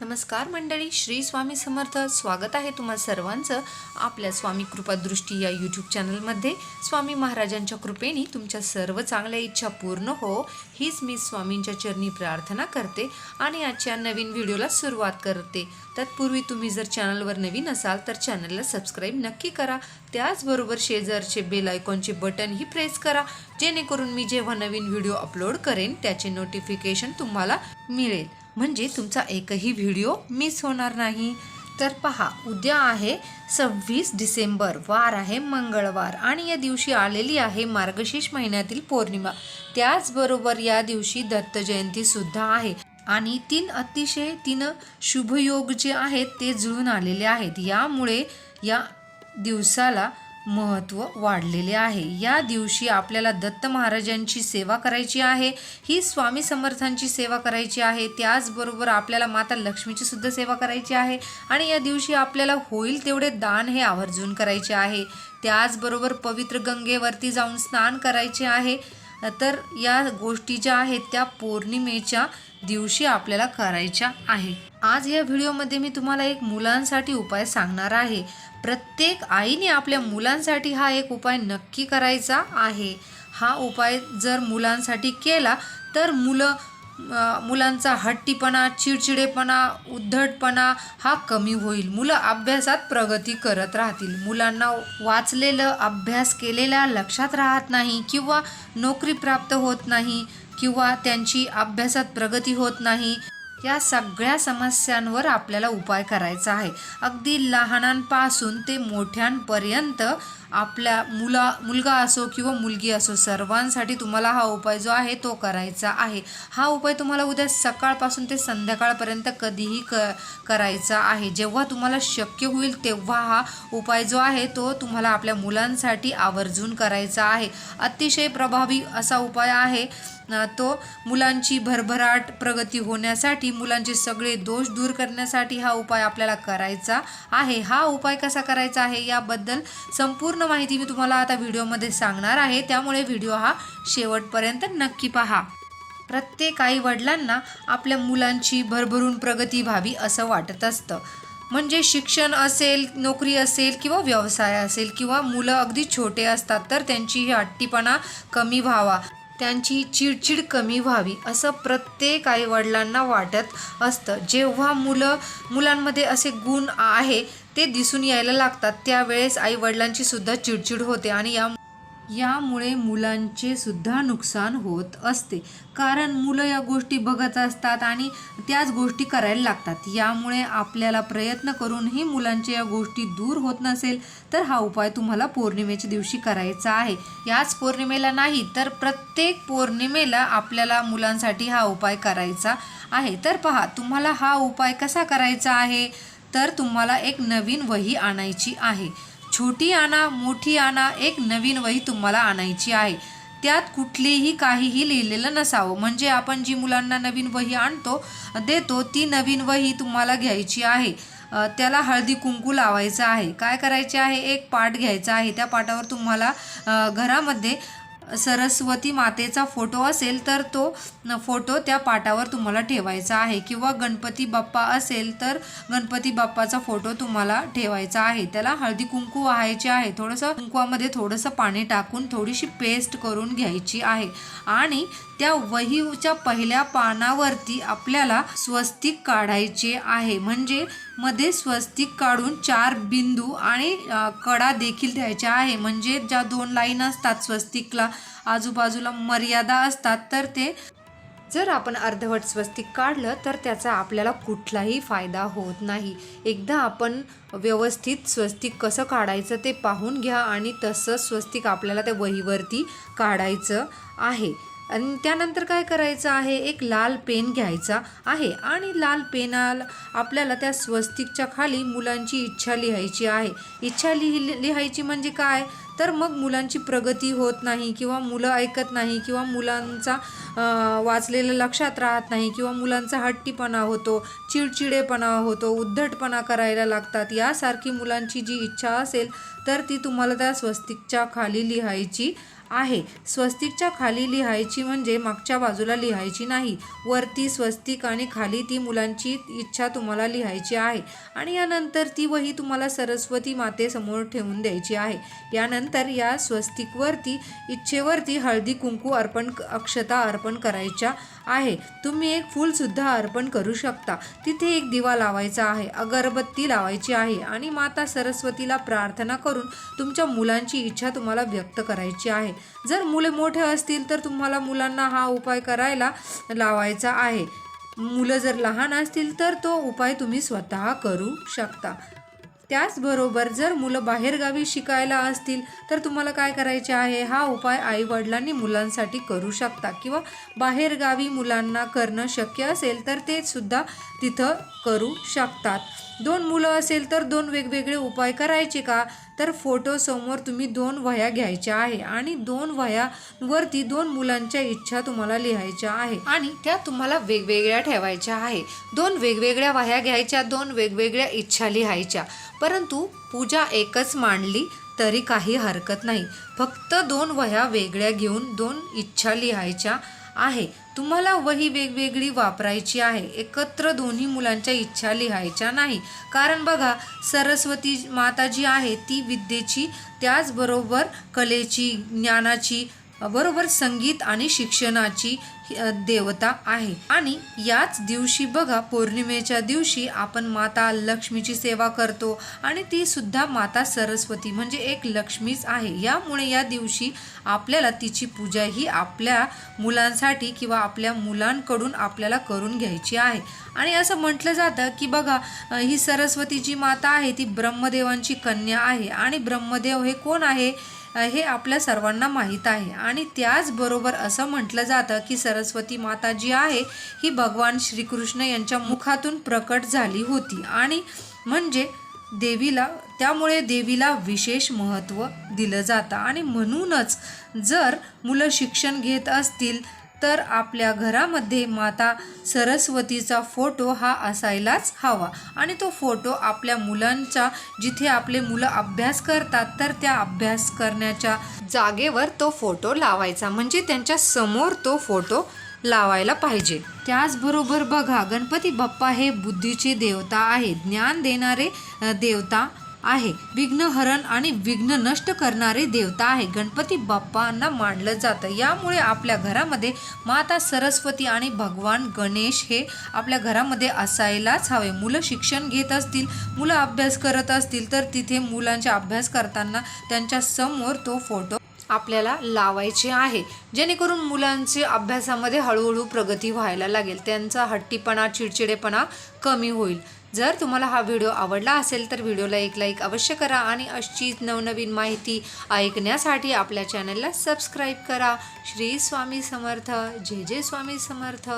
नमस्कार मंडळी श्री स्वामी समर्थ. स्वागत आहे तुम्हा सर्वांचं आपल्या स्वामी कृपादृष्टी या यूट्यूब चॅनलमध्ये. स्वामी महाराजांच्या कृपेने तुमच्या सर्व चांगल्या इच्छा पूर्ण हो हीच मी स्वामींच्या चरणी प्रार्थना करते आणि आजच्या नवीन व्हिडिओला सुरुवात करते. तत्पूर्वी तुम्ही जर चॅनलवर नवीन असाल तर चॅनलला सबस्क्राईब नक्की करा. त्याचबरोबर शेजारचे बेल आयकॉनचे बटनही प्रेस करा. जेणेकरून मी जेव्हा नवीन व्हिडिओ अपलोड करेन त्याचे नोटिफिकेशन तुम्हाला मिळेल. म्हणजे तुमचा एकही व्हिडिओ मिस होणार नाही. तर पहा उद्या आहे सव्वीस डिसेंबर वार आहे मंगळवार आणि या दिवशी आलेली आहे मार्गशीर्ष महिन्यातील पौर्णिमा. त्याचबरोबर या दिवशी दत्त आहे आणि तीन अतिशय तीन शुभयोग जे आहेत ते जुळून आलेले आहेत. यामुळे या दिवसाला महत्त्व वाढलेले आहे. या दिवशी आपल्याला दत्त महाराजांची सेवा करायची आहे. ही स्वामी समर्थांची सेवा करायची आहे. त्याचबरोबर आपल्याला माता लक्ष्मीची सुद्धा सेवा करायची आहे. आणि या दिवशी आपल्याला होईल तेवढे दान हे आवर्जून करायचे आहे. त्याचबरोबर पवित्र गंगेवरती जाऊन स्नान करायचे आहे. तर या गोष्टी ज्या आहेत त्या पौर्णिमेच्या दिवशी आपल्याला करायच्या आहे. आज या व्हिडिओमध्ये मी तुम्हाला एक मुलांसाठी उपाय सांगणार आहे. प्रत्येक आईने आपल्या मुलांसाठी हा एक उपाय नक्की करायचा आहे. हा उपाय जर मुलांसाठी केला तर मुलं मुलांचा हट्टीपणा चिडचिडेपणा उद्धटपणा हा कमी होईल. मुलं अभ्यासात प्रगती करत राहतील. मुलांना वाचलेलं अभ्यास केलेल्या लक्षात राहत नाही किंवा नोकरी प्राप्त होत नाही. किंवा त्यांची अभ्यासात प्रगती होत नाही या सगळ्या समस्यांवर आपल्याला उपाय करायचा आहे. अगदी लहानांपासून ते मोठ्यांपर्यंत आपल्या मुला मुलगा असो किंवा मुलगी असो सर्वांसाठी तुम्हाला हा उपाय जो आहे तो करायचा आहे. हा उपाय तुम्हाला उद्या सकाळपासून ते संध्याकाळपर्यंत कधीही क करायचा आहे. जेव्हा तुम्हाला शक्य होईल तेव्हा हा उपाय जो आहे तो तुम्हाला आपल्या मुलांसाठी आवर्जून करायचा आहे. अतिशय प्रभावी असा उपाय आहे तो मुलांची भरभराट प्रगती होण्यासाठी मुलांचे सगळे दोष दूर करण्यासाठी हा उपाय आपल्याला करायचा आहे. हा उपाय कसा करायचा आहे याबद्दल संपूर्ण माहिती मी तुम्हाला आता व्हिडिओमध्ये सांगणार आहे. त्यामुळे व्हिडिओ हा शेवटपर्यंत नक्की पहा. प्रत्येक आई वडिलांना आपल्या मुलांची भरभरून प्रगती व्हावी असं वाटत असतं. म्हणजे शिक्षण असेल नोकरी असेल किंवा व्यवसाय असेल किंवा मुलं अगदी छोटे असतात तर त्यांची ही हट्टीपणा कमी व्हावा. त्यांची चिडचिड कमी व्हावी असं प्रत्येक आईवडिलांना वाटत असतं. जेव्हा मुलं मुलांमध्ये असे गुण आहे ते दिसून यायला लागतात. त्यावेळेस आईवडिलांची सुद्धा चिडचिड होते आणि या यामुळे मुलांचे सुद्धा नुकसान होत असते. कारण मुलं या गोष्टी बघत असतात आणि त्याच गोष्टी करायला लागतात. यामुळे आपल्याला प्रयत्न करूनही मुलांच्या या गोष्टी दूर होत नसेल तर हा उपाय तुम्हाला पौर्णिमेच्या दिवशी करायचा आहे. याच पौर्णिमेला नाही तर प्रत्येक पौर्णिमेला आपल्याला मुलांसाठी हा उपाय करायचा आहे. तर पहा तुम्हाला हा उपाय कसा करायचा आहे? तर तुम्हाला एक नवीन वही आणायची आहे. छोटी आणा मोठी आणा एक नवीन वही तुम्हाला आणायची आहे. त्यात कुठलीही काहीही लिहिलेलं नसावं. म्हणजे आपण जी मुलांना नवीन वही आणतो देतो ती नवीन वही तुम्हाला घ्यायची आहे. त्याला हळदी कुंकू लावायचं आहे. काय करायचे आहे? एक पाट घ्यायचा आहे. त्या पाटावर तुम्हाला घरामध्ये सरस्वती मातेचा फोटो असेल तर तो फोटो त्या पाटावर तुम्हाला ठेवायचा आहे. किंवा गणपती बाप्पा असेल तर गणपती बाप्पाचा फोटो तुम्हाला ठेवायचा आहे. त्याला हळदी कुंकू व्हायचे आहे. थोडंसं कुंकवामध्ये थोडंसं पाणी टाकून थोडीशी पेस्ट करून घ्यायची आहे. आणि त्या वहीच्या पहिल्या पानावरती आपल्याला स्वस्तिक काढायचे आहे. म्हणजे मध्ये स्वस्तिक काढून चार बिंदू आणि कडा देखील द्यायच्या आहे. म्हणजे ज्या दोन लाईन असतात स्वस्तिकला आजूबाजूला मर्यादा असतात तर ते जर आपण अर्धवट स्वस्तिक काढलं तर त्याचा आपल्याला कुठलाही फायदा होत नाही. एकदा आपण व्यवस्थित स्वस्तिक कसं काढायचं ते पाहून घ्या आणि तसं स्वस्तिक आपल्याला त्या वहीवरती काढायचं आहे. आणि त्यानंतर काय करायचं आहे? एक लाल पेन घ्यायचा आहे आणि लाल पेनाला आपल्याला त्या स्वस्तिकच्या खाली मुलांची इच्छा लिहायची आहे. इच्छा लिहि लिहायची म्हणजे काय? तर मग मुलांची प्रगती होत नाही किंवा मुलं ऐकत नाही किंवा मुलांचा वाचलेलं लक्षात राहत नाही किंवा मुलांचा हट्टीपणा होतो चिडचिडेपणा होतो उद्धटपणा करायला लागतात. यासारखी मुलांची जी इच्छा असेल तर ती तुम्हाला त्या स्वस्तिकच्या खाली लिहायची आहे. स्वस्तिकच्या खाली लिहायची म्हणजे मागच्या बाजूला लिहायची नाही. वरती स्वस्तिक आणि खाली ती मुलांची इच्छा तुम्हाला लिहायची आहे. आणि यानंतर ती वही तुम्हाला सरस्वती मातेसमोर ठेवून द्यायची आहे. यानंतर या स्वस्तिकवरती इच्छेवरती हळदी कुंकू अर्पण अक्षता अर्पण करायच्या आहे. तुम्ही एक फूलसुद्धा अर्पण करू शकता. तिथे एक दिवा लावायचा आहे. अगरबत्ती लावायची आहे. आणि माता सरस्वतीला प्रार्थना करून तुमच्या मुलांची इच्छा तुम्हाला व्यक्त करायची आहे. जर मुले मोठे असतील तर तुम्हाला मुलांना हा उपाय करायला लावायचा आहे. मुलं जर लहान असतील तर तो उपाय तुम्ही स्वतः करू शकता. त्याचबरोबर जर मुलं बाहेरगावी शिकायला असतील तर तुम्हाला काय करायचे आहे? हा उपाय आईवडिलांनी मुलांसाठी करू शकता किंवा बाहेरगावी मुलांना करणं शक्य असेल तर ते सुद्धा तिथं करू शकतात. दोन मुलं असेल तर दोन वेगवेगळे उपाय करायचे का? तर फोटोसमोर तुम्ही दोन वह्या घ्यायच्या आहे आणि दोन वह्यावरती दोन मुलांच्या इच्छा तुम्हाला लिहायच्या आहे आणि त्या तुम्हाला वेगवेगळ्या ठेवायच्या आहे. दोन वेगवेगळ्या वह्या घ्यायच्या दोन वेगवेगळ्या इच्छा लिहायच्या. परंतु पूजा एकच मांडली तरी काही हरकत नाही. फक्त दोन वह्या वेगळ्या घेऊन दोन इच्छा लिहायच्या आहे. तुम्हाला वही वेगवेगळी वापरायची आहे. एकत्र दोन्ही मुलांच्या इच्छा लिहायच्या नाही. कारण बघा सरस्वती माता जी आहे ती विद्येची त्याचबरोबर कलेची ज्ञानाची बरोबर संगीत आणि शिक्षणाची देवता आहे. आणि याच दिवशी बघा पौर्णिमेच्या दिवशी आपण माता लक्ष्मीची सेवा करतो आणि ती सुद्धा माता सरस्वती म्हणजे एक लक्ष्मीच आहे. यामुळे या दिवशी आपल्याला तिची पूजा ही आपल्या मुलांसाठी किंवा आपल्या मुलांकडून आपल्याला करून घ्यायची आहे. आणि असं म्हटलं जातं की बघा ही सरस्वती जी माता आहे ती ब्रह्मदेवांची कन्या आहे. आणि ब्रह्मदेव हे कोण आहे? हे आपल्या सर्वांना माहीत आहे. आणि त्याचबरोबर असं म्हटलं जातं की सरस्वती माता जी आहे ही भगवान श्रीकृष्ण यांच्या मुखातून प्रकट झाली होती. आणि म्हणजे देवीला त्यामुळे देवीला विशेष महत्त्व दिलं जातं. आणि म्हणूनच जर मुलं शिक्षण घेत असतील तर आपल्या घरामध्ये माता सरस्वतीचा फोटो हा असायलाच हवा. आणि तो फोटो आपल्या मुलांच्या जिथे आपले मुलं अभ्यास करतात तर त्या अभ्यास करण्याच्या जागेवर तो फोटो लावायचा. म्हणजे त्यांच्यासमोर तो फोटो लावायला पाहिजे. त्याचबरोबर बघा गणपती बाप्पा हे बुद्धीचे देवता आहे ज्ञान देणारे देवता आहे. विघ्नहरण आणि विघ्न नष्ट करणारे देवता आहे. गणपती बाप्पांना मानलं जातं. यामुळे आपल्या घरामध्ये माता सरस्वती आणि भगवान गणेश हे आपल्या घरामध्ये असायलाच हवे. मुलं शिक्षण घेत असतील मुलं अभ्यास करत असतील तर तिथे मुलांचा अभ्यास करताना त्यांच्यासमोर तो फोटो आपल्याला लावायचे आहे. जेणेकरून मुलांची अभ्यासामध्ये हळूहळू प्रगती व्हायला लागेल. त्यांचा हट्टीपणा चिडचिडेपणा कमी होईल. जर तुम्हाला हा व्हिडिओ आवडला असेल तर व्हिडिओला एक लाईक अवश्य करा आणि अशीच नवनवीन माहिती ऐकण्यासाठी आपल्या चॅनलला सबस्क्राईब करा. श्री स्वामी समर्थ. जय जय स्वामी समर्थ.